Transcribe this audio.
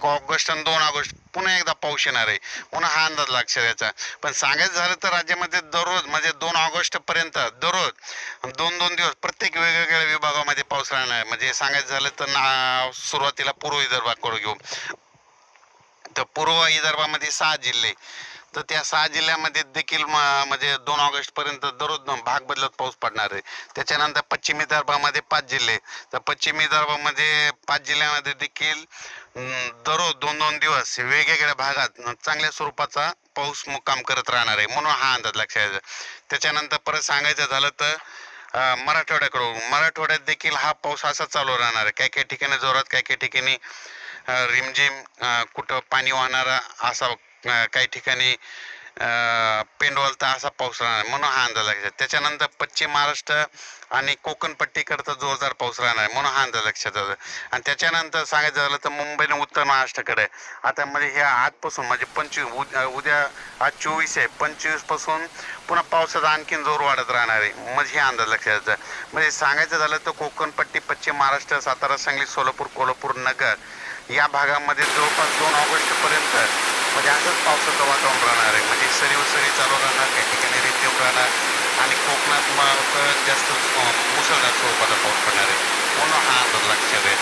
एक ऑगस्ट आणि दोन ऑगस्ट पुन्हा एकदा पाऊस येणार आहे. पुन्हा हा अंदाज लक्षात यायचा पण सांगायचं झालं तर राज्यामध्ये दररोज म्हणजे दोन ऑगस्ट पर्यंत दररोज दोन दोन दिवस प्रत्येक वेगवेगळ्या विभागामध्ये पाऊस राहणार म्हणजे सांगायचं झालं तर ना सुरुवातीला पूर्व विदर्भाकडे घेऊ. तर पूर्व विदर्भामध्ये सहा जिल्हे. तर त्या सहा जिल्ह्यामध्ये देखील म- म्हणजे दोन ऑगस्ट पर्यंत दररोज भाग बदलत पाऊस पडणार आहे. त्याच्यानंतर पश्चिम विदर्भामध्ये पाच जिल्हे. तर पश्चिम विदर्भामध्ये पाच जिल्ह्यामध्ये देखील दररोज दोन दोन दिवस वेगवेगळ्या भागात चांगल्या स्वरूपाचा पाऊस मुक्काम करत राहणार आहे म्हणून हा अंदाज लक्षात यायचा त्याच्यानंतर परत सांगायचं झालं तर मराठवाड्याकडून. मराठवाड्यात देखील हा पाऊस असा चालू राहणार आहे. काही काही ठिकाणी जोरात काही काही ठिकाणी रिमझिम कुठं पाणी वाहणारा असा काही ठिकाणी अं, पेंडवलता असा पाऊस राहणार म्हणून हा अंदाज लक्षात. त्याच्यानंतर पश्चिम महाराष्ट्र आणि कोकणपट्टीकडचा जोरदार पाऊस राहणार आहे म्हणून हा अंदाज लक्षात आला. आणि त्याच्यानंतर सांगायचं झालं तर मुंबई आणि उत्तर महाराष्ट्राकडे. आता म्हणजे ह्या आजपासून म्हणजे पंचवीस उद्या उद्या आज चोवीस आहे पंचवीसपासून पुन्हा पावसाचा आणखीन जोर वाढत राहणार आहे म्हणजे हे अंदाज लक्षात येतं. म्हणजे सांगायचं झालं तर कोकणपट्टी पश्चिम महाराष्ट्र सातारा सांगली सोलापूर कोल्हापूर नगर या भागामध्ये जवळपास दोन ऑगस्टपर्यंत त्यातच पावसाचं वातावरण राहणार आहे. म्हणजे सरी सरी चालू राहणार काही ठिकाणी रिमझिम राहणार आणि कोकणात मग जास्त मुसळधार स्वरूपाचा पाऊस पडणार आहे. म्हणून हा अंदाज लक्षात आहे